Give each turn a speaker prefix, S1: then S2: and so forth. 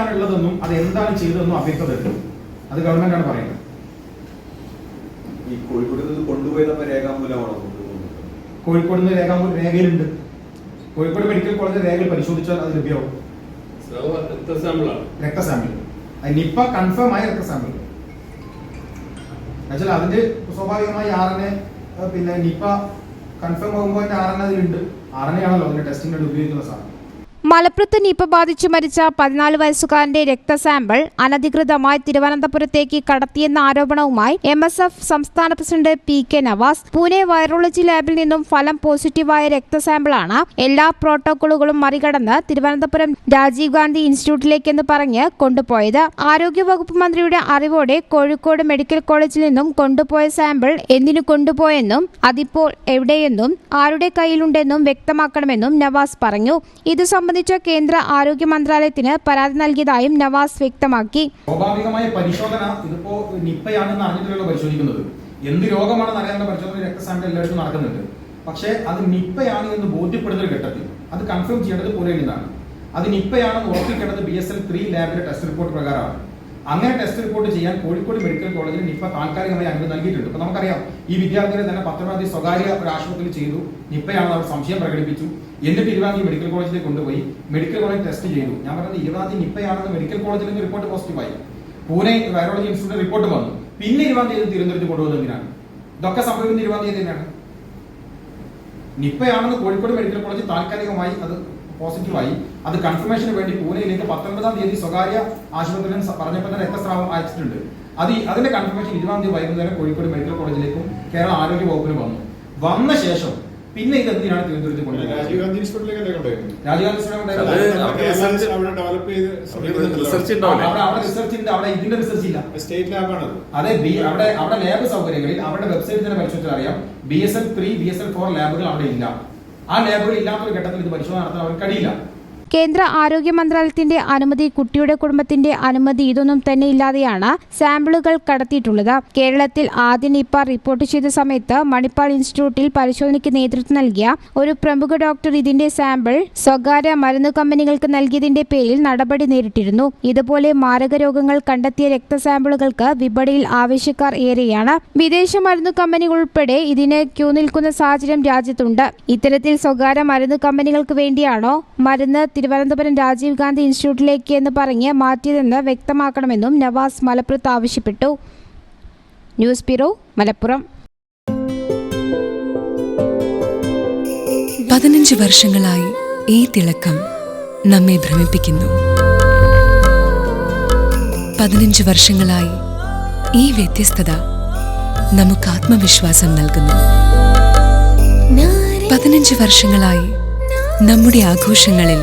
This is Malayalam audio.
S1: ആണുള്ളതെന്നും അത് എന്താണ് ചെയ്തതെന്നും അവ്യക്തതയുണ്ട് അത് ഗവൺമെന്റാണ് പറയുന്നത്.
S2: ഈ കോഴിക്കോട് രേഖാമൂലമാണോ
S1: നിന്ന് രേഖാമൂലം രേഖയിലുണ്ട്. കോഴിക്കോട് മെഡിക്കൽ കോളേജ് രേഖകൾ പരിശോധിച്ചാൽ അത് ലഭ്യമാവും. രക്തസാമ്പിൾ നിപ്പ കൺഫേം ആയ രക്തസാമ്പിൾ എന്നുവെച്ചാൽ അതിന്റെ സ്വാഭാവികമായി ആർ എൻ എ പിന്നെ നിപ്പ കൺഫേം ആകുമ്പോൾ അതിന്റെ ആർ എൻ എ അതിലുണ്ട്. ആർ എൻ എ ആണല്ലോ അതിന്റെ ടെസ്റ്റിംഗ് ഉപയോഗിക്കുന്ന സാധനം.
S3: മലപ്പുറത്ത് നിപ ബാധിച്ചു മരിച്ച പതിനാല് വയസ്സുകാരന്റെ രക്തസാമ്പിൾ അനധികൃതമായി തിരുവനന്തപുരത്തേക്ക് കടത്തിയെന്ന ആരോപണവുമായി എം എസ് എഫ് സംസ്ഥാന president P K Navas Pune virology ലാബിൽ നിന്നും ഫലം പോസിറ്റീവായ രക്തസാമ്പിളാണ് എല്ലാ പ്രോട്ടോകോളുകളും മറികടന്ന് തിരുവനന്തപുരം രാജീവ് ഗാന്ധി ഇൻസ്റ്റിറ്റ്യൂട്ടിലേക്കെന്ന് പറഞ്ഞ് കൊണ്ടുപോയത്. ആരോഗ്യവകുപ്പ് മന്ത്രിയുടെ അറിവോടെ കോഴിക്കോട് മെഡിക്കൽ കോളേജിൽ നിന്നും കൊണ്ടുപോയ സാമ്പിൾ എന്തിനു കൊണ്ടുപോയെന്നും അതിപ്പോൾ എവിടെയെന്നും ആരുടെ കയ്യിലുണ്ടെന്നും വ്യക്തമാക്കണമെന്നും നവാസ് പറഞ്ഞു. ഇത് സംബന്ധിച്ച കേന്ദ്ര ആരോഗ്യ മന്ത്രാലയത്തിന് പരാതി നൽകിയതായും നവാസ് വ്യക്തമാക്കി.
S1: സ്വാഭാവികമായ പരിശോധന ഇതിപ്പോ നിപ്പയാണെന്ന് അറിഞ്ഞിട്ടുള്ള പരിശോധിക്കുന്നത്. എന്ത് രോഗമാണെന്ന് അറിയാനുള്ള പരിശോധന രക്തസാമ്പിൾ എല്ലായിടത്തും നടക്കുന്നുണ്ട്. പക്ഷേ അത് നിപ്പയാണ് എന്ന് ബോധ്യപ്പെടുന്ന ഒരു ഘട്ടത്തിൽ അത് കൺഫേം ചെയ്യേണ്ടത് പോലെ നിന്നാണ് അത് നിപ്പയാണെന്ന് ഉറപ്പിക്കേണ്ടത് ബി എസ് എൽ ത്രീ ലാബിലെ ടെസ്റ്റ് റിപ്പോർട്ട് പ്രകാരമാണ്. അങ്ങനെ ടെസ്റ്റ് റിപ്പോർട്ട് ചെയ്യാൻ കോഴിക്കോട് മെഡിക്കൽ കോളേജിൽ നിപ്പ താൽക്കാലികമായി അനുമതി നൽകിയിട്ടുണ്ട്. അപ്പൊ നമുക്കറിയാം ഈ വിദ്യാർത്ഥികളെ തന്നെ പത്തൊമ്പതാം തീയതി സ്വകാര്യ ഒരു ആശുപത്രിയിൽ ചെയ്തു. നിപ്പയാണെന്ന് അവർ സംശയം പ്രകടിപ്പിച്ചു. എന്നിട്ട് ഇരുപതാം തീയതി മെഡിക്കൽ കോളേജിലേക്ക് കൊണ്ടുപോയി. മെഡിക്കൽ കോളേജ് ടെസ്റ്റ് ചെയ്തു. ഞാൻ പറഞ്ഞത് ഇരുപതാം തീയതി നിപ്പയാണെന്ന് മെഡിക്കൽ കോളേജിൽ നിന്ന് റിപ്പോർട്ട് പോസിറ്റീവായി പൂനെ വൈറോളജി ഇൻസ്റ്റിറ്റ്യൂട്ട് റിപ്പോർട്ട് വന്നു. പിന്നെ ഇരുപതാം തീയതി തിരുവനന്തപുരത്ത് കൊണ്ടുപോകുന്നത് എന്തിനാണ്? ഇതൊക്കെ സംഭവിക്കുന്ന ഇരുപതാം തീയതി തന്നെയാണ്. നിപ്പയാണെന്ന് കോഴിക്കോട് മെഡിക്കൽ കോളേജ് താൽക്കാലികമായി അത് പോസിറ്റീവായി അത് കൺഫർമേഷന് വേണ്ടി പൂനെയിലേക്ക് പത്തൊൻപതാം തീയതി സ്വകാര്യ ആശുപത്രിയിൽ പറഞ്ഞപ്പോൾ തന്നെ രക്തസ്രാവം അയച്ചിട്ടുണ്ട്. അത് അതിന്റെ കൺഫർമേഷൻ ഇരുപതാം തീയതി വൈകുന്നേരം കോഴിക്കോട് മെഡിക്കൽ കോളേജിലേക്കും കേരള ആരോഗ്യ വകുപ്പിനും വന്നു. വന്ന ശേഷം പിന്നെ ഇത് എന്തിനാണ് തിരുവനന്തപുരത്ത്
S4: കൊണ്ടുപോയത്?
S1: രാജീവ് ഗാന്ധി സ്റ്റുഡിയോ
S5: അവിടെ
S1: ഇതിന്റെ റിസർച്ച് ഇല്ല.
S4: സ്റ്റേറ്റ്
S1: അതെ ബി അവിടെ അവിടെ ലാബ് സൗകര്യങ്ങളിൽ അവരുടെ വെബ്സൈറ്റിൽ തന്നെ പരിശോധിച്ചാൽ അറിയാം. B S L three B S L four ലാബുകൾ അവിടെ ഇല്ല. ആ ലാബുകൾ ഇല്ലാത്തൊരു ഘട്ടത്തിൽ ഇത് പരിശോധന നടത്താൻ അവർക്ക് കഴിയില്ല.
S3: കേന്ദ്ര ആരോഗ്യ മന്ത്രാലയത്തിന്റെ അനുമതി കുട്ടിയുടെ കുടുംബത്തിന്റെ അനുമതി ഇതൊന്നും തന്നെ ഇല്ലാതെയാണ് സാമ്പിളുകൾ കടത്തിയിട്ടുള്ളത്. കേരളത്തിൽ ആദ്യ നിപ്പ റിപ്പോർട്ട് ചെയ്ത സമയത്ത് മണിപ്പാൾ ഇൻസ്റ്റിറ്റ്യൂട്ടിൽ പരിശോധനയ്ക്ക് നേതൃത്വം നൽകിയ ഒരു പ്രമുഖ ഡോക്ടർ ഇതിന്റെ സാമ്പിൾ സ്വകാര്യ മരുന്ന് കമ്പനികൾക്ക് നൽകിയതിന്റെ പേരിൽ നടപടി നേരിട്ടിരുന്നു. ഇതുപോലെ മാരക രോഗങ്ങൾ കണ്ടെത്തിയ രക്ത സാമ്പിളുകൾക്ക് വിപണിയിൽ ആവശ്യക്കാർ ഏറെയാണ്. വിദേശ മരുന്ന് കമ്പനികൾ ഉൾപ്പെടെ ഇതിന് ക്യൂ നിൽക്കുന്ന സാഹചര്യം രാജ്യത്തുണ്ട്. ഇത്തരത്തിൽ സ്വകാര്യ മരുന്ന് കമ്പനികൾക്ക് വേണ്ടിയാണോ മരുന്ന് തിരുവനന്തപുരം രാജീവ് ഗാന്ധി ഇൻസ്റ്റിറ്റ്യൂട്ടിലേക്ക് എന്ന് പറഞ്ഞ് മാറ്റിയതെന്ന് വ്യക്തമാക്കണമെന്നും നവാസ് മലപ്പുറത്ത് ആവശ്യപ്പെട്ടു. News bureau Malappuram.
S6: പതിനഞ്ച് വർഷങ്ങളായി ഈ തിളക്കം നമ്മെ ഭ്രമിപ്പിക്കുന്നു. പതിനഞ്ച് വർഷങ്ങളായി ഈ വ്യത്യസ്തത നമുക്ക് ആത്മവിശ്വാസം നൽകുന്നു. പതിനഞ്ച് വർഷങ്ങളായി നമ്മുടെ ആഘോഷങ്ങളിൽ